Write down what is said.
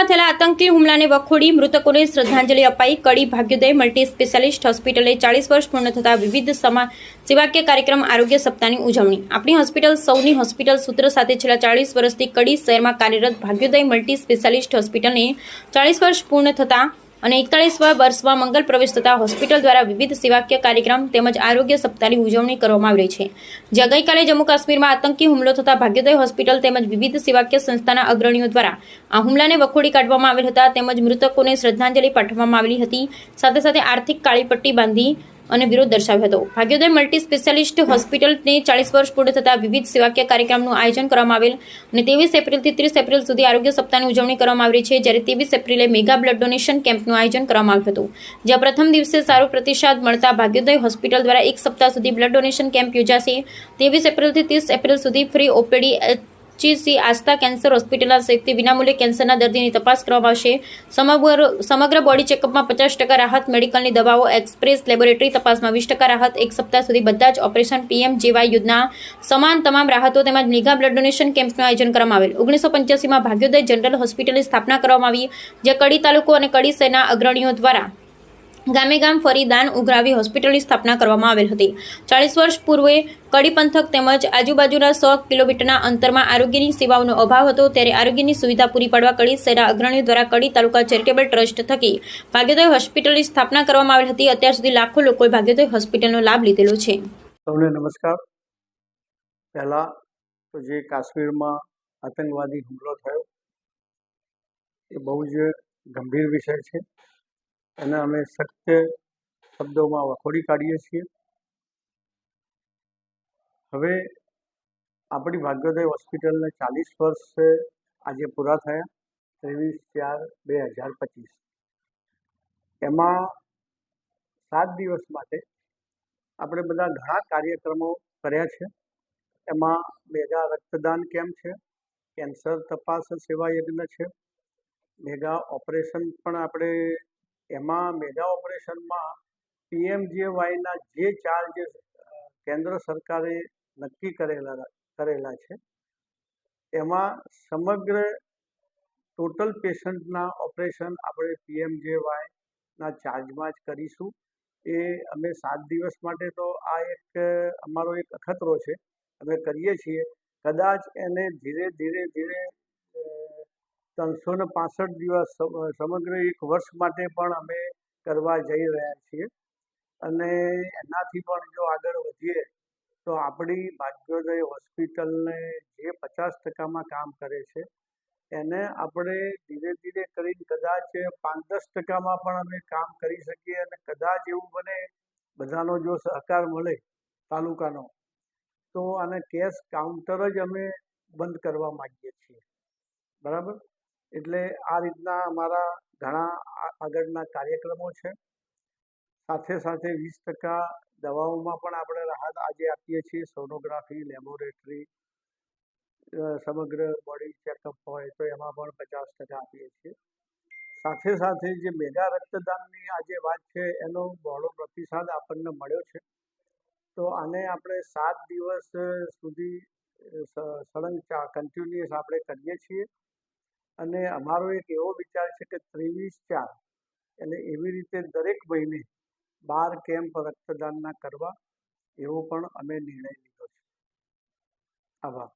કાશ્મીરમાં થયેલા આતંકી હુમલાને વખોડી મૃતકોને શ્રદ્ધાંજલિ અપાઈ કડી ભાગ્યોદય મલ્ટી સ્પેશિયાલિસ્ટ હોસ્પિટલે ચાલીસ વર્ષ પૂર્ણ થતા વિવિધ સમા સેવાકીય કાર્યક્રમ આરોગ્ય સપ્તાહની ઉજવણી. આપણી હોસ્પિટલ સૌની હોસ્પિટલ સૂત્ર સાથે છેલ્લા ચાલીસ વર્ષથી કડી શહેરમાં કાર્યરત ભાગ્યોદય મલ્ટી સ્પેશિયાલિસ્ટ હોસ્પિટલને ચાલીસ વર્ષ પૂર્ણ થતા અને એકતાળીસમાં વર્ષમાં મંગલ પ્રવેશ થતા હોસ્પિટલ દ્વારા વિવિધ સેવાકીય કાર્યક્રમ તેમજ આરોગ્ય સપ્તાહની ઉજવણી કરવામાં આવી રહી છે. જ્યાં ગઈકાલે જમ્મુ કાશ્મીરમાં આતંકી હુમલો થતા ભાગ્યોદય હોસ્પિટલ તેમજ વિવિધ સેવાકીય સંસ્થાના અગ્રણીઓ દ્વારા આ હુમલાને વખોડી કાઢવામાં આવેલ હતા તેમજ મૃતકોને શ્રદ્ધાંજલિ પાઠવવામાં આવેલી હતી. સાથે સાથે આર્થિક કાળી પટ્ટી બાંધી અને વિરોધ દર્શાવ્યો હતો. ભાગ્યોદય મલ્ટી સ્પેશિયાલિસ્ટ હોસ્પિટલને ચાલીસ વર્ષ પૂર્ણ થતા વિવિધ સેવાકીય કાર્યક્રમનું આયોજન કરવામાં આવેલ અને ત્રેવીસ એપ્રિલથી ત્રીસ એપ્રિલ સુધી આરોગ્ય સપ્તાહની ઉજવણી કરવામાં આવી છે. જ્યારે ત્રેવીસ એપ્રિલે મેગા બ્લડ ડોનેશન કેમ્પનું આયોજન કરવામાં આવ્યું હતું. જ્યાં પ્રથમ દિવસે સારો પ્રતિસાદ મળતા ભાગ્યોદય હોસ્પિટલ દ્વારા એક સપ્તાહ સુધી બ્લડ ડોનેશન કેમ્પ યોજાશે. ત્રેવીસ એપ્રિલથી ત્રીસ એપ્રિલ સુધી free OPD HCC Aastha cancer હોસ્પિટલના સહિતથી વિનામૂલ્યે કેન્સરના દર્દીની તપાસ કરવામાં આવશે. સમગ્ર સમગ્ર બોડી ચેકઅપમાં પચાસ ટકા રાહત, મેડિકલની દવાઓ, એક્સપ્રેસ લેબોરેટરી તપાસમાં વીસ ટકા રાહત, એક સપ્તાહ સુધી બધા જ ઓપરેશન, પીએમ, જેવાય યોજના સમાન તમામ રાહતો તેમજ નિગા બ્લડ ડોનેશન કેમ્પનું આયોજન કરવામાં આવેલ. ઓગણીસો પંચ્યાસીમાં ભાગ્યોદય જનરલ હોસ્પિટલની સ્થાપના કરવામાં આવી જે કડી તાલુકો અને કડી સેના અગ્રણીઓ દ્વારા ગામે ગામ ફરી દાન ઉઘરાવી હોસ્પિટલની સ્થાપના કરવામાં આવેલ હતી. ચાલીસ વર્ષ પૂર્વે કડી પંથક તેમજ આજુબાજુના સો કિલોમીટરના અંતરમાં આરોગ્યની સેવાઓનો અભાવ હતો ત્યારે આરોગ્યની સુવિધા પૂરી પાડવા કડી શહેરના અગ્રણીઓ દ્વારા કડી તાલુકા ચેરિટેબલ ટ્રસ્ટ થકી ભાગ્યોદય હોસ્પિટલની સ્થાપના કરવામાં આવેલ હતી. અત્યાર સુધી લાખો લોકોએ ભાગ્યોદય હોસ્પિટલનો લાભ લીધેલો છે. સૌને નમસ્કાર. પહેલાં તો જે કાશ્મીરમાં આતંકવાદી હુમલો થયો, એ બહુ જ ગંભીર વિષય છે. એને અમે સત્ય શબ્દોમાં વખોડી કાઢીએ છીએ. હવે આપણી ભાગ્યોદય હોસ્પિટલને ચાલીસ વર્ષ આજે પૂરા થયા, ત્રેવીસ ચાર બે હજાર પચીસ. એમાં સાત દિવસ માટે આપણે બધા ઘણા કાર્યક્રમો કર્યા છે. એમાં મેગા રક્તદાન કેમ્પ છે, કેન્સર તપાસ સેવા યજ્ઞ છે, મેગા ઓપરેશન પણ આપણે એમાં મેગા ઓપરેશનમાં પીએમજેવાયના જે ચાર્જ કેન્દ્ર સરકારે નક્કી કરેલા કરેલા છે, એમાં સમગ્ર ટોટલ પેશન્ટના ઓપરેશન આપણે પીએમજેવાયના ચાર્જમાં જ કરીશું. એ અમે સાત દિવસ માટે તો આ એક, અમારો એક અખતરો છે. અમે કરીએ છીએ. કદાચ એને ધીરે ધીરે ધીરે ત્રણસો ને પાસઠ દિવસ સમગ્ર એક વર્ષ માટે પણ અમે કરવા જઈ રહ્યા છીએ. અને એનાથી પણ જો આગળ વધીએ, તો આપણી ભાગ્યોદય હોસ્પિટલને જે પચાસ ટકામાં કામ કરે છે, એને આપણે ધીરે ધીરે કરીને કદાચ પાંચ દસ ટકામાં પણ અમે કામ કરી શકીએ અને કદાચ એવું બને, બધાનો જો સહકાર મળે તાલુકાનો, તો આને કેશ કાઉન્ટર જ અમે બંધ કરવા માગીએ છીએ. બરાબર? એટલે આ રીતના અમારા ઘણા આગળના કાર્યક્રમો છે. સાથે સાથે વીસ ટકા દવાઓમાં પણ આપણે રાહત આજે આપીએ છીએ. સોનોગ્રાફી, લેબોરેટરી સમગ્ર બોડી ચેકઅપ હોય તો એમાં પણ પચાસ ટકા આપીએ છીએ. સાથે સાથે જે મેગા રક્તદાનની આજે વાત છે, એનો બહોળો પ્રતિસાદ આપણને મળ્યો છે. તો આને આપણે સાત દિવસ સુધી સળંગ કન્ટિન્યુઅસ આપણે કરીએ છીએ. અને અમારો એક એવો વિચાર છે કે ત્રેવીસ ચાર એટલે એવી રીતે દરેક મહિને બાર કેમ્પ રક્તદાનના કરવા એવો પણ અમે નિર્ણય લીધો છે. આભાર.